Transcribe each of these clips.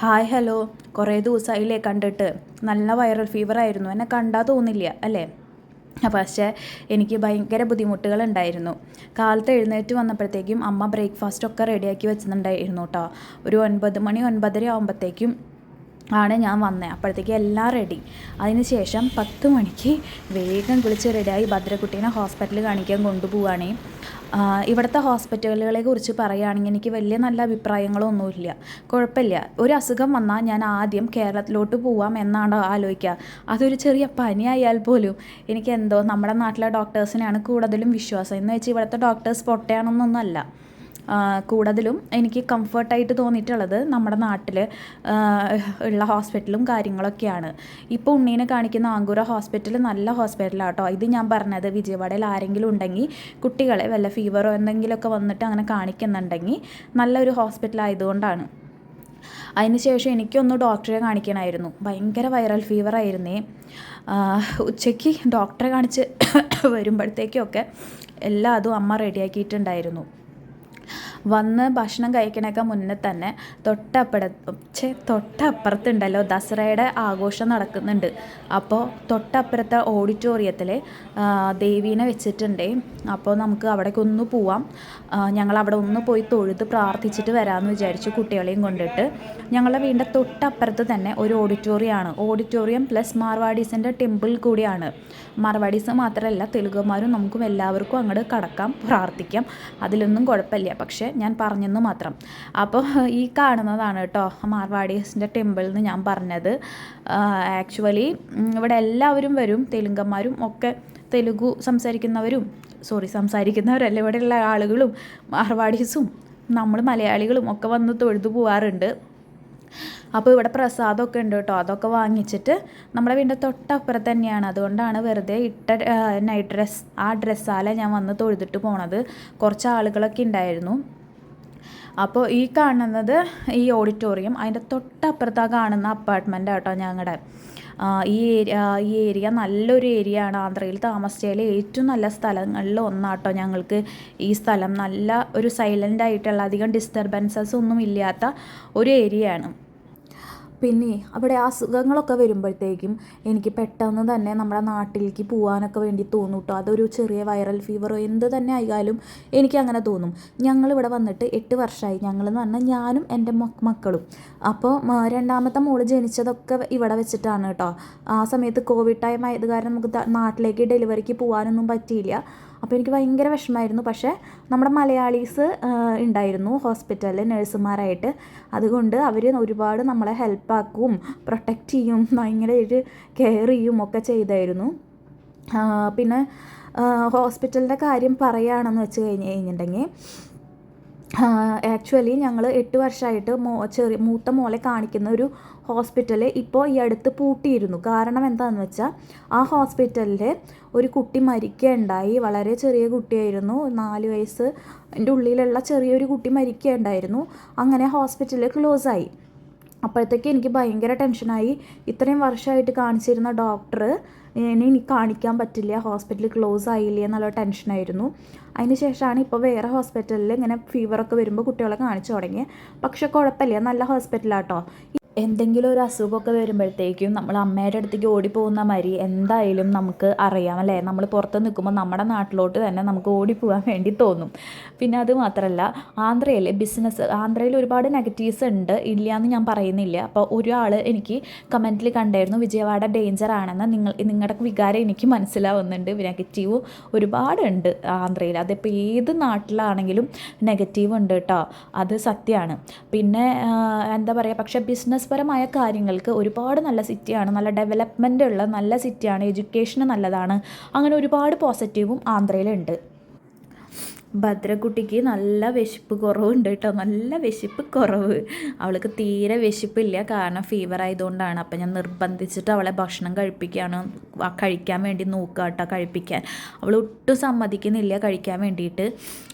Hi hello. കുറേ ദിവസമായില്ലേ കണ്ടിട്ട്. നല്ല വൈറൽ ഫീവർ ആയിരുന്നു. എന്നെ കണ്ടാൽ തോന്നില്ല അല്ലേ? പക്ഷേ എനിക്ക് ഭയങ്കര ബുദ്ധിമുട്ടുകളുണ്ടായിരുന്നു. കാലത്ത് എഴുന്നേറ്റ് വന്നപ്പോഴത്തേക്കും അമ്മ ബ്രേക്ക്ഫാസ്റ്റ് ഒക്കെ റെഡിയാക്കി വെച്ചിട്ടുണ്ടായിരുന്നു കേട്ടോ ഒരു ഒൻപത് മണി ഒൻപതര ആകുമ്പോഴത്തേക്കും ആണ് ഞാൻ വന്നത് അപ്പോഴത്തേക്ക് എല്ലാം റെഡി അതിന് ശേഷം പത്ത് മണിക്ക് വേഗം കുളിച്ച് റെഡിയായി ഭദ്രക്കുട്ടീനെ ഹോസ്പിറ്റലിൽ കാണിക്കാൻ കൊണ്ടുപോവുകയാണ് ഇവിടുത്തെ ഹോസ്പിറ്റലുകളെ കുറിച്ച് പറയുകയാണെങ്കിൽ എനിക്ക് വലിയ നല്ല അഭിപ്രായങ്ങളൊന്നുമില്ല. കുഴപ്പമില്ല. ഒരു അസുഖം വന്നാൽ ഞാൻ ആദ്യം കേരളത്തിലോട്ട് പോവാം എന്നാണ് ആലോചിക്കുക. അതൊരു ചെറിയ പനിയായാൽ പോലും എനിക്ക് എന്തോ നമ്മുടെ നാട്ടിലെ ഡോക്ടേഴ്സിനെയാണ് കൂടുതലും വിശ്വാസം. എന്ന് വെച്ചാൽ ഇവിടുത്തെ ഡോക്ടേഴ്സ് പൊട്ടയാണെന്നൊന്നുമല്ല. കൂടുതലും എനിക്ക് കംഫർട്ടായിട്ട് തോന്നിയിട്ടുള്ളത് നമ്മുടെ നാട്ടിൽ ഉള്ള ഹോസ്പിറ്റലും കാര്യങ്ങളൊക്കെയാണ്. ഇപ്പോൾ ഉണ്ണീനെ കാണിക്കുന്ന ആങ്കൂര ഹോസ്പിറ്റൽ നല്ല ഹോസ്പിറ്റലാണ് കേട്ടോ ഇത് ഞാൻ പറഞ്ഞത് വിജയവാഡയിൽ ആരെങ്കിലും ഉണ്ടെങ്കിൽ കുട്ടികളെ വല്ല ഫീവറോ എന്തെങ്കിലുമൊക്കെ വന്നിട്ട് അങ്ങനെ കാണിക്കുന്നുണ്ടെങ്കിൽ നല്ലൊരു ഹോസ്പിറ്റൽ ആയതുകൊണ്ടാണ്. അതിനുശേഷം എനിക്കൊന്ന് ഡോക്ടറെ കാണിക്കണമായിരുന്നു ഭയങ്കര വൈറൽ ഫീവർ ആയിരുന്നേ. ഉച്ചയ്ക്ക് ഡോക്ടറെ കാണിച്ച് വരുമ്പോഴത്തേക്കൊക്കെ എല്ലാ അതും അമ്മ റെഡിയാക്കിയിട്ടുണ്ടായിരുന്നു വന്ന് ഭക്ഷണം കഴിക്കണൊക്കെ മുന്നേ തന്നെ തൊട്ടപ്പട ഛേ തൊട്ടപ്പുറത്തുണ്ടല്ലോ ദസറയുടെ ആഘോഷം നടക്കുന്നുണ്ട്. അപ്പോൾ തൊട്ടപ്പുറത്തെ ഓഡിറ്റോറിയത്തിൽ ദേവീനെ വെച്ചിട്ടുണ്ട്. അപ്പോൾ നമുക്ക് അവിടേക്ക് ഒന്ന് പോവാം. ഞങ്ങൾ അവിടെ ഒന്ന് പോയി തൊഴുത് പ്രാർത്ഥിച്ചിട്ട് വരാമെന്ന് വിചാരിച്ചു കുട്ടികളെയും കൊണ്ടിട്ട്. ഞങ്ങളുടെ വീടിന്റെ തൊട്ടപ്പുറത്ത് തന്നെ ഒരു ഓഡിറ്റോറിയമാണ്. ഓഡിറ്റോറിയം പ്ലസ് മാർവാഡീസിന്റെ ടെമ്പിൾ കൂടിയാണ്. മാർവാഡീസ് മാത്രമല്ല തെലുഗന്മാരും നമുക്കും എല്ലാവർക്കും അങ്ങോട്ട് കടക്കാം പ്രാർത്ഥിക്കാം. അതിലൊന്നും കുഴപ്പമില്ല. പക്ഷേ ഞാൻ പറഞ്ഞെന്ന് മാത്രം. അപ്പോൾ ഈ കാണുന്നതാണ് കേട്ടോ മാർവാഡീസിന്റെ ടെമ്പിൾ എന്ന് ഞാൻ പറഞ്ഞത്. ആക്ച്വലി ഇവിടെ എല്ലാവരും വരും. തെലുങ്കന്മാരും ഒക്കെ തെലുഗു സംസാരിക്കുന്നവരും സോറി സംസാരിക്കുന്നവരല്ല ഇവിടെയുള്ള ആളുകളും മാർവാഡീസും നമ്മൾ മലയാളികളും ഒക്കെ വന്ന് തൊഴുതു പോവാറുണ്ട്. അപ്പോൾ ഇവിടെ പ്രസാദമൊക്കെ ഉണ്ട് കേട്ടോ. അതൊക്കെ വാങ്ങിച്ചിട്ട് നമ്മുടെ വീടിന്റെ തൊട്ടപ്പുറത്ത് തന്നെയാണ്. അതുകൊണ്ടാണ് വെറുതെ ഇട്ട നൈറ്റ് ഡ്രസ്സ് ആ ഡ്രസ്സാലെ ഞാൻ വന്ന് തൊഴുതിട്ട് പോണത്. കുറച്ച് ആളുകളൊക്കെ ഉണ്ടായിരുന്നു. അപ്പോൾ ഈ കാണുന്നത് ഈ ഓഡിറ്റോറിയം അതിന്റെ തൊട്ടപ്പുറത്താ കാണുന്ന അപ്പാർട്ട്മെന്റ് കേട്ടോ ഞങ്ങളുടെ ഈ ഏരിയ ഈ ഏരിയ നല്ലൊരു ഏരിയ ആണ്. ആന്ധ്രയിൽ താമസിച്ചതിൽ ഏറ്റവും നല്ല സ്ഥലങ്ങളിൽ ഒന്നാട്ടോ ഞങ്ങൾക്ക് ഈ സ്ഥലം. നല്ല ഒരു സൈലന്റ് ആയിട്ടുള്ള അധികം ഡിസ്റ്റർബൻസസ് ഒന്നും ഇല്ലാത്ത ഒരു ഏരിയയാണ് പിന്നെ അവിടെ അസുഖങ്ങളൊക്കെ വരുമ്പോഴത്തേക്കും എനിക്ക് പെട്ടെന്ന് തന്നെ നമ്മുടെ നാട്ടിലേക്ക് പോകാനൊക്കെ വേണ്ടി തോന്നും കേട്ടോ. അതൊരു ചെറിയ വൈറൽ ഫീവറോ എന്ത് തന്നെ ആയാലും എനിക്ക് അങ്ങനെ തോന്നും. ഞങ്ങളിവിടെ വന്നിട്ട് എട്ട് വർഷമായി ഞങ്ങളെന്ന് പറഞ്ഞാൽ ഞാനും എന്റെ മക്കളും. അപ്പോൾ രണ്ടാമത്തെ മോൾ ജനിച്ചതൊക്കെ ഇവിടെ വെച്ചിട്ടാണ് കേട്ടോ. ആ സമയത്ത് കോവിഡ് ടൈം ആയത് കാരണം നമുക്ക് നാട്ടിലേക്ക് ഡെലിവറിക്ക് പോകാനൊന്നും പറ്റിയില്ല. അപ്പോൾ എനിക്ക് ഭയങ്കര വിഷമമായിരുന്നു. പക്ഷേ നമ്മുടെ മലയാളീസ് ഉണ്ടായിരുന്നു ഹോസ്പിറ്റലിൽ നഴ്സുമാരായിട്ട്. അതുകൊണ്ട് അവർ ഒരുപാട് നമ്മളെ ഹെൽപ്പാക്കും പ്രൊട്ടക്റ്റ് ചെയ്യും ഭയങ്കര ഒരു കെയർ ചെയ്യും ഒക്കെ ചെയ്തായിരുന്നു. പിന്നെ ഹോസ്പിറ്റലിന്റെ കാര്യം പറയുകയാണെന്ന് വെച്ച് കഴിഞ്ഞ് കഴിഞ്ഞിട്ടുണ്ടെങ്കിൽ ആക്ച്വലി ഞങ്ങൾ എട്ട് വർഷമായിട്ട് മോ ചെറിയ മൂത്ത മോളെ കാണിക്കുന്ന ഒരു ഹോസ്പിറ്റൽ ഇപ്പോൾ ഈ അടുത്ത് പൂട്ടിയിരുന്നു. കാരണം എന്താണെന്ന് വെച്ചാൽ ആ ഹോസ്പിറ്റലിൽ ഒരു കുട്ടി മരിക്കുകയുണ്ടായി വളരെ ചെറിയ കുട്ടിയായിരുന്നു. നാല് വയസ്സ് എന്റെ ഉള്ളിലുള്ള ചെറിയൊരു കുട്ടി മരിക്കുകയുണ്ടായിരുന്നു അങ്ങനെ ഹോസ്പിറ്റൽ ക്ലോസ് ആയി. അപ്പോഴത്തേക്ക് എനിക്ക് ഭയങ്കര ടെൻഷനായി ഇത്രയും വർഷമായിട്ട് കാണിച്ചിരുന്ന ഡോക്ടർ ഇനി കാണിക്കാൻ പറ്റില്ല ഹോസ്പിറ്റൽ ക്ലോസ് ആയില്ല എന്നുള്ള ടെൻഷനായിരുന്നു അതിന് ശേഷമാണ് ഇപ്പോൾ വേറെ ഹോസ്പിറ്റലിൽ ഇങ്ങനെ ഫീവറൊക്കെ വരുമ്പോൾ കുട്ടികളെ കാണിച്ചു തുടങ്ങിയത് പക്ഷെ കുഴപ്പമില്ല നല്ല ഹോസ്പിറ്റലാട്ടോ എന്തെങ്കിലും ഒരു അസുഖമൊക്കെ വരുമ്പോഴത്തേക്കും നമ്മൾ അമ്മയുടെ അടുത്തേക്ക് ഓടിപ്പോകുന്ന മാതിരി എന്തായാലും നമുക്ക് അറിയാം അല്ലേ? നമ്മൾ പുറത്ത് നിൽക്കുമ്പോൾ നമ്മുടെ നാട്ടിലോട്ട് തന്നെ നമുക്ക് ഓടിപ്പോകാൻ വേണ്ടി തോന്നും. പിന്നെ അത് മാത്രമല്ല ആന്ധ്രയിൽ ബിസിനസ് ആന്ധ്രയിൽ ഒരുപാട് നെഗറ്റീവ്സ് ഉണ്ട്. ഇല്ല എന്ന് ഞാൻ പറയുന്നില്ല. അപ്പോൾ ഒരാൾ എനിക്ക് കമന്റിൽ കണ്ടായിരുന്നു വിജയവാഡ ഡേഞ്ചർ ആണെന്ന് നിങ്ങൾ നിങ്ങളുടെ വികാരം എനിക്ക് മനസ്സിലാവുന്നുണ്ട്. നെഗറ്റീവ് ഒരുപാടുണ്ട് ആന്ധ്രയിൽ. അതിപ്പോൾ ഏത് നാട്ടിലാണെങ്കിലും നെഗറ്റീവ് ഉണ്ട് കേട്ടോ അത് സത്യമാണ് പിന്നെ എന്താ പറയുക പക്ഷേ ബിസിനസ് ബിസിനസ്പരമായ കാര്യങ്ങൾക്ക് ഒരുപാട് നല്ല സിറ്റിയാണ് നല്ല ഡെവലപ്മെന്റ് ഉള്ള നല്ല സിറ്റിയാണ് എഡ്യൂക്കേഷന് നല്ലതാണ്. അങ്ങനെ ഒരുപാട് പോസിറ്റീവും ആന്ധ്രയിലുണ്ട്. ഭദ്രക്കുട്ടിക്ക് നല്ല വിശപ്പ് കുറവുണ്ട് കേട്ടോ. നല്ല വിശപ്പ് കുറവ്. അവൾക്ക് തീരെ വിശപ്പില്ല. കാരണം ഫീവർ ആയതുകൊണ്ടാണ്. അപ്പം ഞാൻ നിർബന്ധിച്ചിട്ട് അവളെ ഭക്ഷണം കഴിപ്പിക്കുകയാണ് കഴിക്കാൻ വേണ്ടി നോക്കുക കേട്ടോ കഴിപ്പിക്കാൻ. അവൾ ഒട്ടും സമ്മതിക്കുന്നില്ല കഴിക്കാൻ വേണ്ടിയിട്ട്.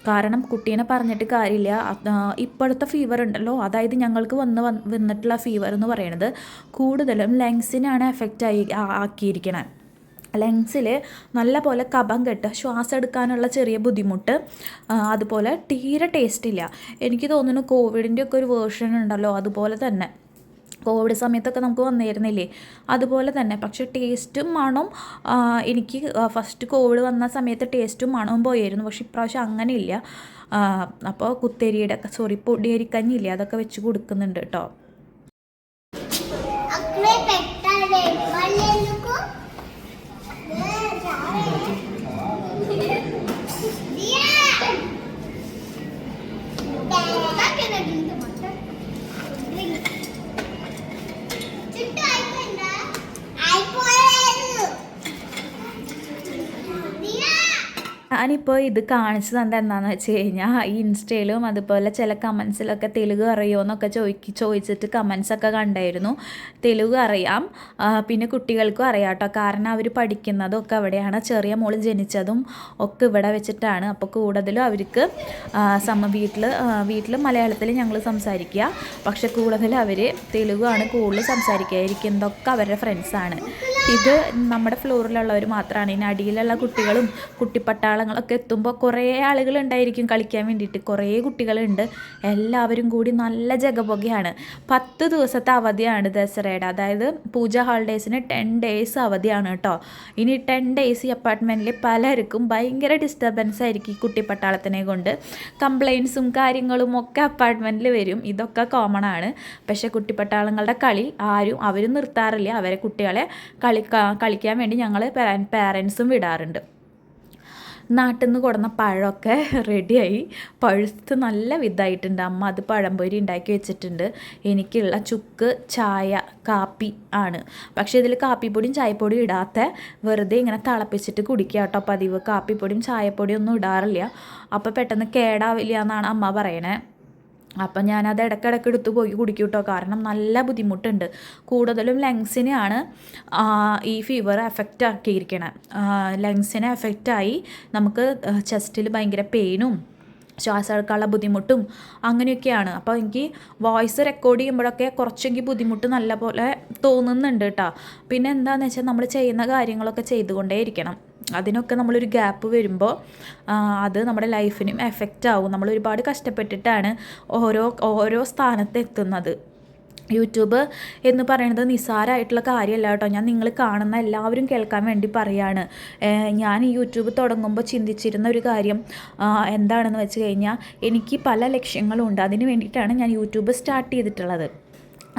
കാരണം കുട്ടീനെ പറഞ്ഞിട്ട് കാര്യമില്ല. ഇപ്പോഴത്തെ ഫീവർ ഉണ്ടല്ലോ. അതായത് ഞങ്ങൾക്ക് വന്ന് വന്നിട്ടുള്ള ഫീവർ എന്ന് പറയുന്നത് കൂടുതലും ലങ്സിനാണ് എഫക്റ്റ് ആയി ആക്കിയിരിക്കണേ. ലങ്സിൽ നല്ല പോലെ കഫം കെട്ട് ശ്വാസം എടുക്കാനുള്ള ചെറിയ ബുദ്ധിമുട്ട് അതുപോലെ തീരെ ടേസ്റ്റ് ഇല്ല. എനിക്ക് തോന്നുന്നു കോവിഡിന്റെ ഒക്കെ ഒരു വേർഷൻ ഉണ്ടല്ലോ അതുപോലെ തന്നെ. കോവിഡ് സമയത്തൊക്കെ നമുക്ക് വന്നിരുന്നില്ലേ? അതുപോലെ തന്നെ. പക്ഷെ ടേസ്റ്റും മണവും എനിക്ക് ഫസ്റ്റ് കോവിഡ് വന്ന സമയത്ത് ടേസ്റ്റും മണവും പോയായിരുന്നു പക്ഷെ ഇപ്രാവശ്യം അങ്ങനെയില്ല. അപ്പോൾ കുത്തേരിയുടെ സോറി പൊടിയരിക്കഞ്ഞില്ലേ? അതൊക്കെ വെച്ച് കൊടുക്കുന്നുണ്ട് കേട്ടോ ഞാനിപ്പോൾ ഇത് കാണിച്ചു തന്നെ എന്താണെന്ന് വെച്ച് കഴിഞ്ഞാൽ ഈ ഇൻസ്റ്റയിലും അതുപോലെ ചില കമൻസിലൊക്കെ തെലുങ്ക് അറിയോ എന്നൊക്കെ ചോദിക്കും ചോദിച്ചിട്ട് കമൻസൊക്കെ കണ്ടായിരുന്നു. തെലുങ്ക് അറിയാം പിന്നെ കുട്ടികൾക്കും അറിയാം കേട്ടോ കാരണം അവർ പഠിക്കുന്നതൊക്കെ അവിടെയാണ്. ചെറിയ മോൾ ജനിച്ചതും ഒക്കെ ഇവിടെ വെച്ചിട്ടാണ്. അപ്പോൾ കൂടുതലും അവർക്ക് സമ വീട്ടിൽ വീട്ടിൽ മലയാളത്തിൽ ഞങ്ങൾ സംസാരിക്കുക പക്ഷെ കൂടുതൽ അവർ തെലുങ്കാണ് കൂടുതൽ സംസാരിക്കുക ഇരിക്കുന്നതൊക്കെ അവരുടെ ഫ്രണ്ട്സാണ് ഇത് നമ്മുടെ ഫ്ലോറിലുള്ളവർ മാത്രമാണ് ഇനി അടിയിലുള്ള കുട്ടികളും കുട്ടിപ്പട്ടാളങ്ങളൊക്കെ എത്തുമ്പോൾ കുറേ ആളുകൾ ഉണ്ടായിരിക്കും കളിക്കാൻ വേണ്ടിയിട്ട്. കുറേ കുട്ടികളുണ്ട്. എല്ലാവരും കൂടി നല്ല ജഗപൊകയാണ്. പത്ത് ദിവസത്തെ അവധിയാണ് ദസറയുടെ. അതായത് പൂജ ഹോളിഡേയ്സിന് ടെൻ ഡേയ്സ് അവധിയാണ് കേട്ടോ ഇനി ടെൻ ഡേയ്സ് ഈ അപ്പാർട്ട്മെന്റിൽ പലർക്കും ഭയങ്കര ഡിസ്റ്റർബൻസ് ആയിരിക്കും ഈ കുട്ടിപ്പട്ടാളത്തിനെ കൊണ്ട്. കംപ്ലയിൻസും കാര്യങ്ങളും ഒക്കെ അപ്പാർട്ട്മെന്റിൽ വരും. ഇതൊക്കെ കോമൺ ആണ്. പക്ഷേ കുട്ടിപ്പട്ടാളങ്ങളുടെ കളി ആരും അവരും നിർത്താറില്ല. അവരെ കുട്ടികളെ കളിക്കാ കളിക്കാൻ വേണ്ടി ഞങ്ങൾ പാരൻസും വിടാറുണ്ട്. നാട്ടിൽ നിന്ന് കൊടുന്ന പഴമൊക്കെ റെഡിയായി പഴുത്ത് നല്ല വിധായിട്ടുണ്ട്. അമ്മ അത് പഴംപൊരി ഉണ്ടാക്കി വെച്ചിട്ടുണ്ട്. എനിക്കുള്ള ചുക്ക് ചായ കാപ്പി ആണ്. പക്ഷേ ഇതിൽ കാപ്പിപ്പൊടിയും ചായപ്പൊടിയും ഇടാത്ത വെറുതെ ഇങ്ങനെ തിളപ്പിച്ചിട്ട് കുടിക്കുക കേട്ടോ പതിവ്. കാപ്പിപ്പൊടിയും ചായപ്പൊടിയും ഒന്നും ഇടാറില്ല. അപ്പോൾ പെട്ടെന്ന് കേടാവില്ല എന്നാണ് അമ്മ പറയണേ. അപ്പം ഞാനത് ഇടയ്ക്കിടയ്ക്ക് എടുത്ത് പോയി കുടിക്കും കേട്ടോ കാരണം നല്ല ബുദ്ധിമുട്ടുണ്ട്. കൂടുതലും ലങ്സിനെയാണ് ഈ ഫീവർ എഫക്റ്റ് ആക്കിയിരിക്കണേ. ലങ്സിനെ എഫക്റ്റായി നമുക്ക് ചെസ്റ്റിൽ ഭയങ്കര പെയിനും ശ്വാസം എടുക്കാനുള്ള ബുദ്ധിമുട്ടും അങ്ങനെയൊക്കെയാണ്. അപ്പോൾ എനിക്ക് വോയിസ് റെക്കോർഡ് ചെയ്യുമ്പോഴൊക്കെ കുറച്ചെങ്കിൽ ബുദ്ധിമുട്ട് നല്ല പോലെ തോന്നുന്നുണ്ട് കേട്ടോ. പിന്നെ എന്താണെന്ന് വെച്ചാൽ നമ്മൾ ചെയ്യുന്ന കാര്യങ്ങളൊക്കെ ചെയ്തുകൊണ്ടേ ഇരിക്കണം അതിനൊക്കെ നമ്മളൊരു ഗ്യാപ്പ് വരുമ്പോൾ അത് നമ്മുടെ ലൈഫിനും എഫക്റ്റ് ആവും. നമ്മൾ ഒരുപാട് കഷ്ടപ്പെട്ടിട്ടാണ് ഓരോ ഓരോ സ്ഥാനത്ത് എത്തുന്നത് യൂട്യൂബ് എന്ന് പറയുന്നത് നിസ്സാരമായിട്ടുള്ള കാര്യമല്ല കേട്ടോ. ഞാൻ നിങ്ങൾ കാണുന്ന എല്ലാവരും കേൾക്കാൻ വേണ്ടി പറയാണ്. ഞാൻ യൂട്യൂബ് തുടങ്ങുമ്പോൾ ചിന്തിച്ചിരുന്ന ഒരു കാര്യം എന്താണെന്ന് വെച്ച് കഴിഞ്ഞാൽ എനിക്ക് പല ലക്ഷ്യങ്ങളുണ്ട്. അതിന് വേണ്ടിയിട്ടാണ് ഞാൻ യൂട്യൂബ് സ്റ്റാർട്ട് ചെയ്തിട്ടുള്ളത്.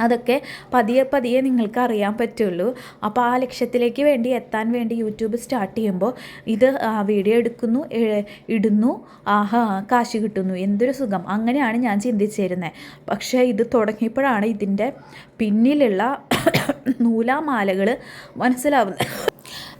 അതൊക്കെ പതിയെ പതിയെ നിങ്ങൾക്ക് അറിയാൻ പറ്റുള്ളൂ. അപ്പോൾ ആ ലക്ഷ്യത്തിലേക്ക് വേണ്ടി എത്താൻ വേണ്ടി യൂട്യൂബ് സ്റ്റാർട്ട് ചെയ്യുമ്പോൾ ഇത് വീഡിയോ എടുക്കുന്നു ഇടുന്നു ആഹാ കാശ് കിട്ടുന്നു എന്തൊരു സുഖം. അങ്ങനെയാണ് ഞാൻ ചിന്തിച്ചിരുന്നത് പക്ഷേ ഇത് തുടങ്ങിയപ്പോഴാണ് ഇതിന്റെ പിന്നിലുള്ള നൂലാമാലകൾ മനസ്സിലാവുന്നത്.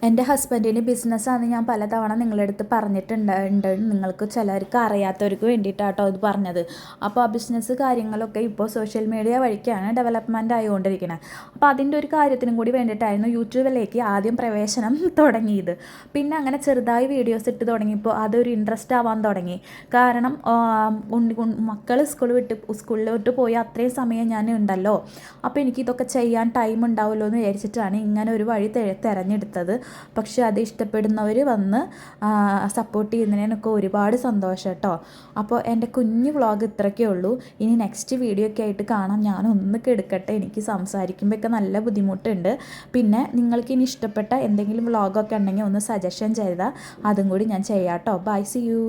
എന്റെ ഹസ്ബൻഡിന് ബിസിനസ്സാണ് ഞാൻ പലതവണ നിങ്ങളുടെ അടുത്ത് പറഞ്ഞിട്ടുണ്ട് നിങ്ങൾക്ക് ചിലർക്ക് അറിയാത്തവർക്ക് വേണ്ടിയിട്ടാട്ടോ ഇത് പറഞ്ഞത്. അപ്പോൾ ആ ബിസിനസ് കാര്യങ്ങളൊക്കെ ഇപ്പോൾ സോഷ്യൽ മീഡിയ വഴിക്കാണ് ഡെവലപ്മെന്റ് ആയിക്കൊണ്ടിരിക്കുന്നത് അപ്പോൾ അതിന്റെ ഒരു കാര്യത്തിനും കൂടി വേണ്ടിയിട്ടായിരുന്നു യൂട്യൂബിലേക്ക് ആദ്യം പ്രവേശനം തുടങ്ങിയത്. പിന്നെ അങ്ങനെ ചെറുതായി വീഡിയോസ് ഇട്ട് തുടങ്ങിയപ്പോൾ അതൊരു ഇൻട്രസ്റ്റ് ആവാൻ തുടങ്ങി. കാരണം മക്കൾ സ്കൂൾ വിട്ട് സ്കൂളിലോട്ട് പോയി അത്രയും സമയം ഞാൻ ഉണ്ടല്ലോ. അപ്പോൾ എനിക്ക് ഇതൊക്കെ ചെയ്യാൻ ടൈം ഉണ്ടാവുമല്ലോ എന്ന് വിചാരിച്ചിട്ടാണ് ഇങ്ങനെ ഒരു വഴി തിരഞ്ഞെടുത്തത്. പക്ഷേ അത് ഇഷ്ടപ്പെടുന്നവർ വന്ന് സപ്പോർട്ട് ചെയ്യുന്നതിനൊക്കെ ഒരുപാട് സന്തോഷം കേട്ടോ. അപ്പോൾ എന്റെ കുഞ്ഞു വ്ളോഗ് ഇത്രയൊക്കെ ഉള്ളൂ. ഇനി നെക്സ്റ്റ് വീഡിയോ ഒക്കെ ആയിട്ട് കാണാം. ഞാൻ ഒന്ന് കെടുക്കട്ടെ. എനിക്ക് സംസാരിക്കുമ്പോഴൊക്കെ നല്ല ബുദ്ധിമുട്ടുണ്ട്. പിന്നെ നിങ്ങൾക്ക് ഇനി ഇഷ്ടപ്പെട്ട എന്തെങ്കിലും വ്ളോഗൊക്കെ ഉണ്ടെങ്കിൽ ഒന്ന് സജഷൻ ചെയ്താൽ അതും കൂടി ഞാൻ ചെയ്യാം കേട്ടോ. By C U